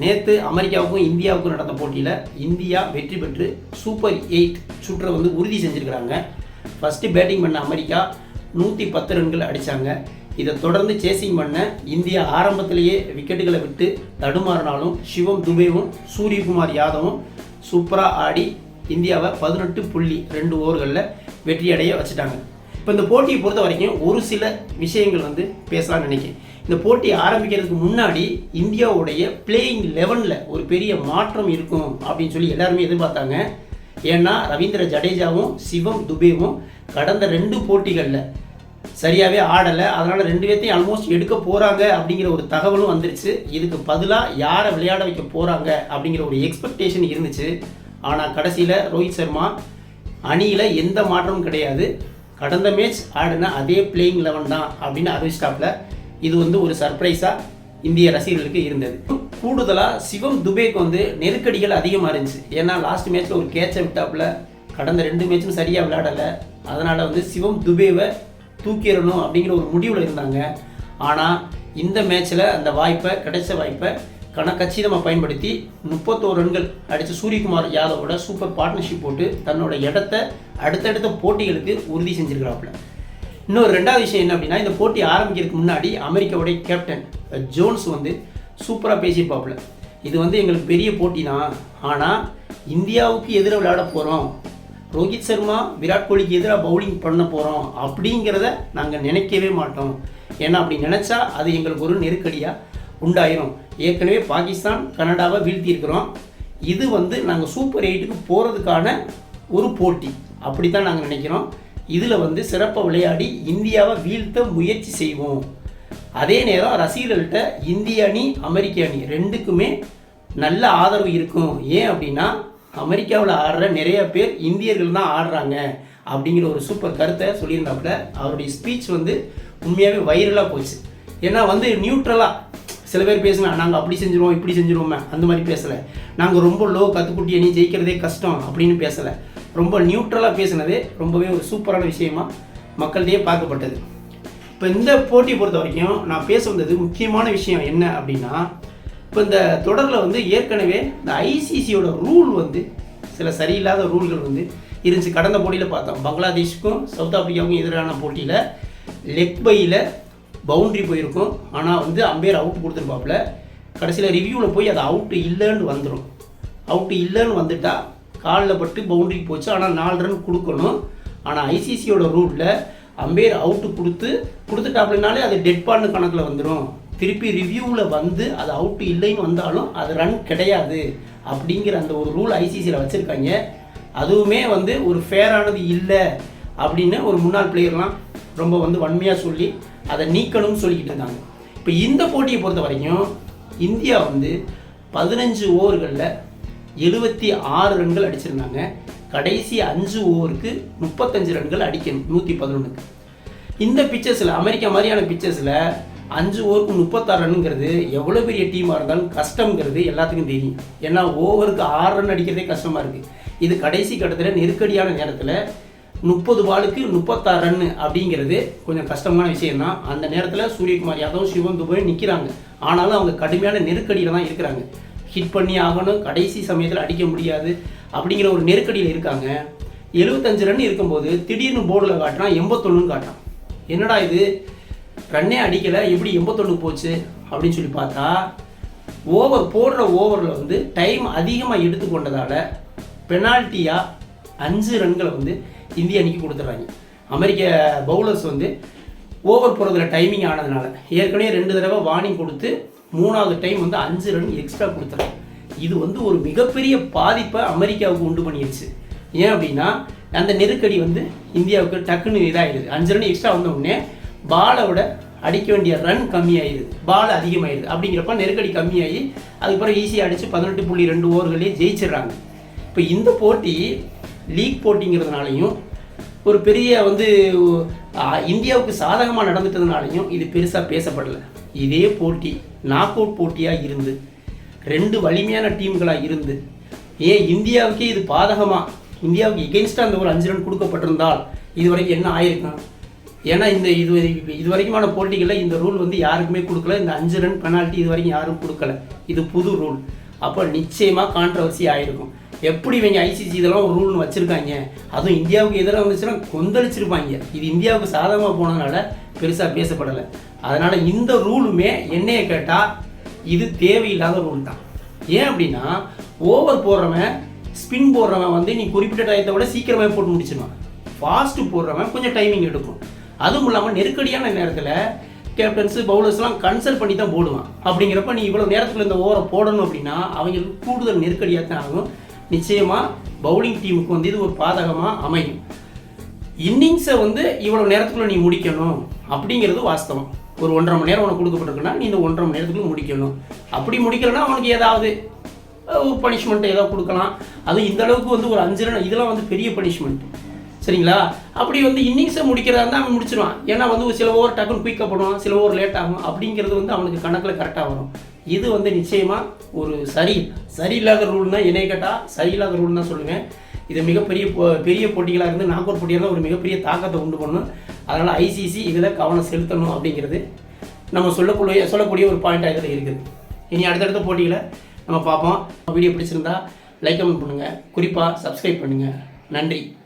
நேற்று அமெரிக்காவுக்கும் இந்தியாவுக்கும் நடந்த போட்டியில் இந்தியா வெற்றி பெற்று சூப்பர் எயிட் சுற்றை வந்து உறுதி செஞ்சுருக்கிறாங்க. ஃபஸ்ட்டு பேட்டிங் பண்ண அமெரிக்கா நூற்றி பத்து ரன்கள் அடித்தாங்க இதை தொடர்ந்து சேசிங் பண்ண இந்தியா ஆரம்பத்திலேயே விக்கெட்டுகளை விட்டு தடுமாறினாலும் சிவம் துபேவும் சூரியகுமார் யாதவும் சூப்பராக ஆடி இந்தியாவை பதினெட்டு புள்ளி ரெண்டு ஓவர்களில் வெற்றியடைய வச்சுட்டாங்க. இப்போ இந்த போட்டியை பொறுத்த வரைக்கும் ஒரு சில விஷயங்கள் வந்து பேசலாம்னு நினைக்கிறேன். இந்த போட்டி ஆரம்பிக்கிறதுக்கு முன்னாடி இந்தியாவுடைய பிளேயிங் லெவனில் ஒரு பெரிய மாற்றம் இருக்கும் அப்படின்னு சொல்லி எல்லாருமே எதிர்பார்த்தாங்க. ஏன்னா ரவீந்திர ஜடேஜாவும் சிவம் துபேவும் கடந்த ரெண்டு போட்டிகளில் சரியாகவே ஆடலை. அதனால் ரெண்டு பேர்த்தையும் ஆல்மோஸ்ட் எடுக்க போகிறாங்க அப்படிங்கிற ஒரு தகவலும் வந்துருச்சு. இதுக்கு பதிலாக யாரை விளையாட வைக்க போகிறாங்க அப்படிங்கிற ஒரு எக்ஸ்பெக்டேஷன் இருந்துச்சு. ஆனால் கடைசியில் ரோஹித் சர்மா அணியில் எந்த மாற்றமும் கிடையாது. கடந்த மேட்ச் ஆடின அதே பிளேயிங் லெவன் தான் அப்படின்னு அறிவிச்சிட்டாப்ல. இது வந்து ஒரு சர்ப்ரைஸாக இந்திய ரசிகர்களுக்கு இருந்தது. கூடுதலாக சிவம் துபேக்கு வந்து நெருக்கடிகள் அதிகமாக இருந்துச்சு. ஏன்னா லாஸ்ட் மேட்ச்சில் ஒரு கேட்சை விட்டாப்புல கடந்த ரெண்டு மேட்சும் சரியாக விளையாடலை. அதனால் வந்து சிவம் துபேவை தூக்கிடணும் அப்படிங்கிற ஒரு முடிவில் இருந்தாங்க. ஆனால் இந்த மேட்ச்சில் அந்த வாய்ப்பை கிடைச்ச வாய்ப்பை கணக்கச்சிதமாக பயன்படுத்தி முப்பத்தோரு ரன்கள் அடித்த சூரியகுமார் யாதவோட சூப்பர் பார்ட்னர்ஷிப் போட்டு தன்னோட இடத்த அடுத்தடுத்த போட்டிகளுக்கு உறுதி செஞ்சுருக்கிறாப்புல. இன்னொரு ரெண்டாவது விஷயம் என்ன அப்படின்னா இந்த போட்டி ஆரம்பிக்கிறதுக்கு முன்னாடி அமெரிக்காவுடைய கேப்டன் ஜோன்ஸ் வந்து சூப்பராக பேசியிருப்பாப்புல. இது வந்து எங்களுக்கு பெரிய போட்டி தான். ஆனால் இந்தியாவுக்கு எதிராக விளையாட போகிறோம் ரோஹித் சர்மா விராட் கோலிக்கு எதிராக பவுலிங் பண்ண போகிறோம் அப்படிங்கிறத நாங்கள் நினைக்கவே மாட்டோம். ஏன்னா அப்படி நினச்சா அது எங்களுக்கு ஒரு நெருக்கடியாக உண்டாயிரும். ஏற்கனவே பாகிஸ்தான் கனடாவை வீழ்த்தியிருக்கிறோம். இது வந்து நாங்கள் சூப்பர் எயிட்டுக்கு போகிறதுக்கான ஒரு போட்டி. அப்படி தான் நாங்கள் நினைக்கிறோம். இதில் வந்து சிறப்பாக விளையாடி இந்தியாவை வீழ்த்த முயற்சி செய்வோம். அதே நேரம் ரசிகர்கள்ட்ட இந்திய அணி அமெரிக்க அணி ரெண்டுக்குமே நல்ல ஆதரவு இருக்கும். ஏன் அப்படின்னா அமெரிக்காவில் ஆடுற நிறைய பேர் இந்தியர்கள் தான் ஆடுறாங்க அப்படிங்கிற ஒரு சூப்பர் கருத்தை சொல்லியிருந்தாப்புல. அவருடைய ஸ்பீச் வந்து உண்மையாகவே வைரலாக போச்சு. ஏன்னா வந்து நியூட்ரலாக சில பேர் பேசினா நாங்கள் அப்படி செஞ்சுருவோம் இப்படி செஞ்சுருவோமே அந்த மாதிரி பேசலை. நாங்கள் ரொம்ப லோ கத்துக்குட்டி அணி ஜெயிக்கிறதே கஷ்டம் அப்படின்னு பேசலை. ரொம்ப நியூட்ரலாக பேசினதே ரொம்பவே ஒரு சூப்பரான விஷயமா மக்கள்கிட்டயே பார்க்கப்பட்டது. இப்போ இந்த போட்டியை பொறுத்த வரைக்கும் நான் பேச வந்தது முக்கியமான விஷயம் என்ன அப்படின்னா இப்போ இந்த தொடரில் வந்து ஏற்கனவே இந்த ஐசிசியோட ரூல் வந்து சில சரியில்லாத ரூல்கள் வந்து இருந்துச்சு. கடந்த போட்டியில் பார்த்தோம். பங்களாதேஷுக்கும் சவுத் ஆப்பிரிக்காவுக்கும் எதிரான போட்டியில் லெக் பையில் பவுண்ட்ரி போயிருக்கும். ஆனால் வந்து அம்பேர் அவுட் கொடுத்துருப்பாப்புல. கடைசியில் ரிவ்யூவில் போய் அது அவுட்டு இல்லைன்னு வந்துடும் அவுட்டு இல்லைன்னு வந்துட்டால் காலில் பட்டு பவுண்டரிக்கு போச்சு. ஆனால் நாலு ரன் கொடுக்கணும். ஆனால் ஐசிசியோட ரூட்டில் அம்பேர் அவுட்டு கொடுத்து கொடுத்துட்டாப்லனாலே அது டெட் பால்னு கணக்கில் வந்துடும் திருப்பி ரிவ்யூவில் வந்து அது அவுட்டு இல்லைன்னு வந்தாலும் அது ரன் கிடையாது. அப்படிங்கிற அந்த ஒரு ரூல் ஐசிசியில் வச்சுருக்காங்க. அதுவுமே வந்து ஒரு ஃபேரானது இல்லை அப்படின்னு ஒரு முன்னாள் பிளேயர்லாம் ரொம்ப வந்து வன்மையாக சொல்லி அதை நீக்கணும்னு சொல்லிக்கிட்டு இருந்தாங்க. இப்போ இந்த போட்டியை பொறுத்த வரைக்கும் இந்தியா வந்து பதினஞ்சு ஓவர்களில் எழுபத்தி ஆறு ரன்கள் அடிச்சிருந்தாங்க. கடைசி அஞ்சு ஓவருக்கு முப்பத்தஞ்சு ரன்கள் அடிக்கணும் நூற்றி பதினொன்றுக்கு இந்த பிச்சர்ஸில் அமெரிக்கா மாதிரியான பிச்சர்ஸில் அஞ்சு ஓவருக்கு முப்பத்தாறு ரன்னுங்கிறது எவ்வளோ பெரிய டீமாக இருந்தாலும் கஷ்டங்கிறது எல்லாத்துக்கும் தெரியும். ஏன்னா ஓவருக்கு ஆறு ரன் அடிக்கிறதே கஷ்டமாக இருக்குது இது கடைசி கட்டத்தில் நெருக்கடியான நேரத்தில் முப்பது பாலுக்கு முப்பத்தாறு ரன் அப்படிங்கிறது கொஞ்சம் கஷ்டமான விஷயம் தான் அந்த நேரத்தில் சூரியகுமார் யாதவ் சிவம் துபாய் நிற்கிறாங்க ஆனாலும் அவங்க கடுமையான நெருக்கடியில் தான் இருக்கிறாங்க. ஹிட் பண்ணி ஆகணும். கடைசி சமயத்தில் அடிக்க முடியாது. அப்படிங்கிற ஒரு நெருக்கடியில் இருக்காங்க. எழுபத்தஞ்சு ரன் இருக்கும்போது திடீர்னு போர்டில் காட்டினா எண்பத்தொன்னுன்னு காட்டான் என்னடா இது? ரன்னே அடிக்கலை எப்படி எண்பத்தொன்று போச்சு? அப்படின்னு சொல்லி பார்த்தா ஓவர் போடுற ஓவரில் வந்து டைம் அதிகமாக எடுத்துக்கொண்டதால் பெனால்ட்டியாக அஞ்சு ரன்களை வந்து இந்திய அணிக்கு கொடுத்துட்றாங்க. அமெரிக்க பவுலர்ஸ் வந்து ஓவர் போகிறதுல டைமிங் ஆனதுனால. ஏற்கனவே ரெண்டு தடவை வார்னிங் கொடுத்து மூணாவது டைம் வந்து அஞ்சு ரன் எக்ஸ்ட்ரா கொடுத்துறாங்க இது வந்து ஒரு மிகப்பெரிய பாதிப்பை அமெரிக்காவுக்கு உண்டு பண்ணிடுச்சு. ஏன் அப்படின்னா அந்த நெருக்கடி வந்து இந்தியாவுக்கு டக்குன்னு இதாகிடுது அஞ்சு ரன் எக்ஸ்ட்ரா வந்த உடனே பாலை விட அடிக்க வேண்டிய ரன் கம்மியாயிடுது. பால் அதிகமாயிடுது. அப்படிங்கிறப்ப நெருக்கடி கம்மியாகி அதுக்கப்புறம் ஈஸியாக அடித்து பதினெட்டு புள்ளி ரெண்டு ஓவர்களே ஜெயிச்சிடுறாங்க. இப்போ இந்த போட்டி லீக் போட்டிங்கிறதுனாலையும் ஒரு பெரிய வந்து இந்தியாவுக்கு சாதகமாக நடந்துட்டதுனாலையும் இது பெருசாக பேசப்படலை. இதே போட்டி நாக் அவுட் போட்டியாக இருந்து ரெண்டு வலிமையான டீம்களாக இருந்து ஏன் இந்தியாவுக்கே இது பாதகமாக இந்தியாவுக்கு எகென்ஸ்டாக அந்த ஒரு அஞ்சு ரன் கொடுக்கப்பட்டிருந்தால் இது வரைக்கும் என்ன ஆயிருக்கும்? ஏன்னா இந்த இது இது வரைக்குமான போட்டிகளில் இந்த ரூல் வந்து யாருக்குமே கொடுக்கல. இந்த அஞ்சு ரன் பெனால்ட்டி இது வரைக்கும் யாரும் கொடுக்கல. இது புது ரூல் அப்போ நிச்சயமாக கான்ட்ரவர்சி ஆயிருக்கும். எப்படி இவங்க ஐசிசி இதெல்லாம் ஒரு ரூல்னு வச்சுருக்காங்க? அதுவும் இந்தியாவுக்கு எதிராக வந்துச்சுன்னா கொந்தளிச்சிருப்பாங்க. இது இந்தியாவுக்கு சாதகமாக போனதுனால பெருசாக பேசப்படலை. அதனால் இந்த ரூலுமே என்னையை கேட்டால் இது தேவையில்லாத ரூல் தான். ஏன் அப்படின்னா ஓவர் போடுறவன் ஸ்பின் போடுறவன் வந்து நீ குறிப்பிட்ட டயத்தை விட சீக்கிரமாக போட்டு முடிச்சிடுவான் ஃபாஸ்ட்டு போடுறவன் கொஞ்சம் டைமிங் எடுக்கும். அதுவும் இல்லாமல் நெருக்கடியான நேரத்தில் கேப்டன்ஸு பவுலர்ஸ்லாம் கன்சல்ட் பண்ணி தான் போடுவான். அப்படிங்கிறப்ப நீ இவ்வளோ நேரத்தில் இந்த ஓவரை போடணும் அப்படின்னா அவங்களுக்கு கூடுதல் நெருக்கடியாக தான் ஆகும். நிச்சயமாக பவுலிங் டீமுக்கு வந்து இது ஒரு பாதகமாக அமையும். இன்னிங்ஸை வந்து இவ்வளோ நேரத்துக்குள்ள நீ முடிக்கணும் அப்படிங்கிறது வாஸ்தவம். ஒரு ஒன்றரை மணி நேரம் உனக்கு கொடுக்கப்பட்டிருக்குன்னா நீ இந்த ஒன்றரை மணி நேரத்துக்குள்ள முடிக்கணும். அப்படி முடிக்கலன்னா அவனுக்கு ஏதாவது ஒரு பனிஷ்மெண்ட் ஏதாவது கொடுக்கலாம். அதுவும் இந்த அளவுக்கு வந்து ஒரு அஞ்சு ரன் இதெல்லாம் வந்து பெரிய பனிஷ்மெண்ட் சரிங்களா? அப்படி வந்து இன்னிங்ஸை முடிக்கிறதா இருந்தால் அவன் முடிச்சிருவான். ஏன்னா வந்து ஒரு சில ஓவர் டக்குன்னு குயிக்கப்படும் சில ஓவர் லேட் ஆகும். அப்படிங்கிறது வந்து அவனுக்கு கணக்கில் கரெக்டாக வரும். இது வந்து நிச்சயமாக ஒரு சரி சரியில்லாத ரூல்னால் என்னை கேட்டால் சரியில்லாத ரூல் தான் சொல்லுவேன் இது மிகப்பெரிய போ- பெரிய போட்டிகளாக இருந்து நாகூர் போட்டியாக போட்டியாக ஒரு மிகப்பெரிய தாக்கத்தை உண்டு பண்ணணும் அதனால் ஐசிசி இதில் கவனம் செலுத்தணும் அப்படிங்கிறது நம்ம சொல்லக்கூடிய சொல்லக்கூடிய ஒரு பாயிண்ட்டாக இதில் இருக்குது. இனி அடுத்தடுத்த போட்டிகளை நம்ம பார்ப்போம். வீடியோ பிடிச்சிருந்தா லைக் கமெண்ட் பண்ணுங்கள் குறிப்பாக சப்ஸ்கிரைப் பண்ணுங்கள் நன்றி.